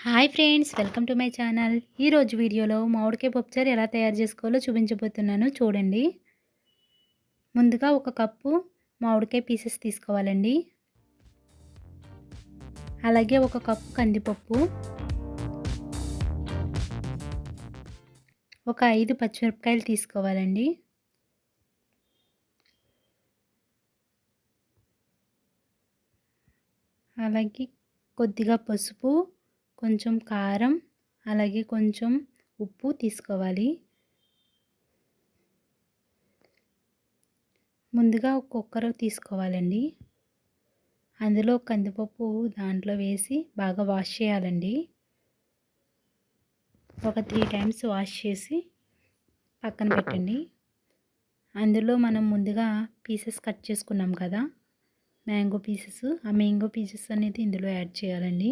Hi friends welcome to my channel. ఈరోజు వీడియోలో మామిడికాయ పప్పుచారు ఎలా తయారు చేసుకోవాలో చూపించబోతున్నాను. చూడండి. ముందుగా ఒక కప్పు మామిడికాయ పీసెస్ తీసుకోవాలండి. అలాగే ఒక కప్పు కందిపప్పు. ఒక ఐదు పచ్చిమిరపకాయలు తీసుకోవాలండి. అలాగే కొద్దిగా పసుపు కొంచెం కారం అలాగే కొంచెం ఉప్పు తీసుకోవాలి. ముందుగా ఒక కుక్కర్ తీసుకోవాలండి. అందులో కందిపప్పు దాంట్లో వేసి బాగా వాష్ చేయాలండి. ఒక త్రీ టైమ్స్ వాష్ చేసి పక్కన పెట్టండి. అందులో మనం ముందుగా పీసెస్ కట్ చేసుకున్నాం కదా మ్యాంగో పీసెస్. ఆ మ్యాంగో పీసెస్ అనేది ఇందులో యాడ్ చేయాలండి.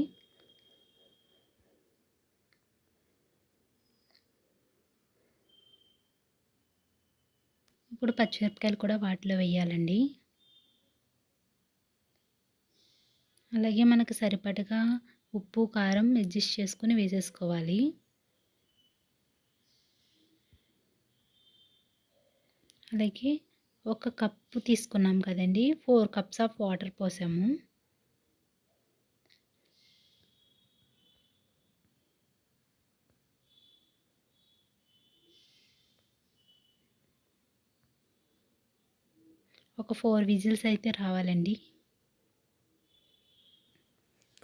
ఇప్పుడు పచ్చిమిరపకాయలు కూడా వాటిలో వేయాలండి. అలాగే మనకు సరిపడగా ఉప్పు కారం అడ్జస్ట్ చేసుకుని వేసేసుకోవాలి. అలాగే ఒక కప్పు తీసుకున్నాం కదండి. ఫోర్ కప్స్ ఆఫ్ వాటర్ పోసాము. ఒక ఫోర్ విజిల్స్ అయితే రావాలండి.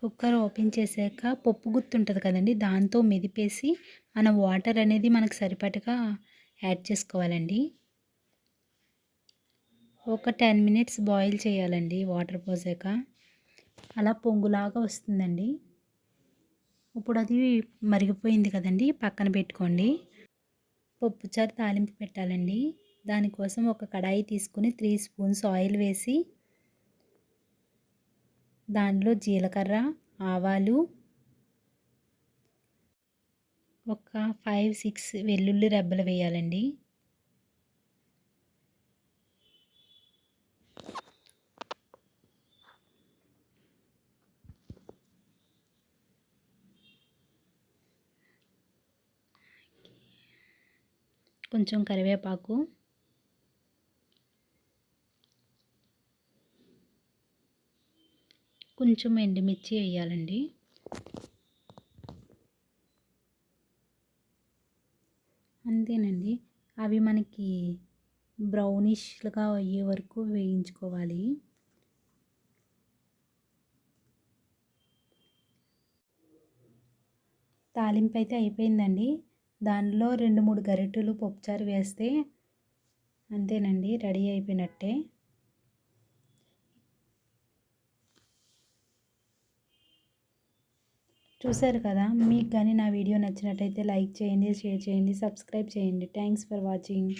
కుక్కర్ ఓపెన్ చేశాక పప్పు గుత్తి ఉంటుంది కదండి దాంతో మెదిపేసి మన వాటర్ అనేది మనకు సరిపడగా యాడ్ చేసుకోవాలండి. ఒక టెన్ మినిట్స్ బాయిల్ చేయాలండి వాటర్ పోసాక. అలా పొంగులాగా వస్తుందండి. ఇప్పుడు అది మరిగిపోయింది కదండి పక్కన పెట్టుకోండి. పప్పుచారు తాలింపు పెట్టాలండి. దానికోసం ఒక కడాయి తీసుకుని త్రీ స్పూన్స్ ఆయిల్ వేసి దానిలో జీలకర్ర ఆవాలు ఒక ఫైవ్ సిక్స్ వెల్లుల్లి రెబ్బలు వేయాలండి. కొంచెం కరివేపాకు కొంచెం ఎండుమిర్చి వేయాలండి. అంతేనండి. అవి మనకి బ్రౌనిష్గా అయ్యే వరకు వేయించుకోవాలి. తాలింపు అయితే అయిపోయిందండి. దానిలో రెండు మూడు గరిటెలు పప్పుచారు వేస్తే అంతేనండి రెడీ అయిపోయినట్టే. చూశారు కదా? మీకు కానీ నా వీడియో నచ్చినట్టయితే లైక్ చేయండి షేర్ చేయండి సబ్స్క్రైబ్ చేయండి. Thanks for watching.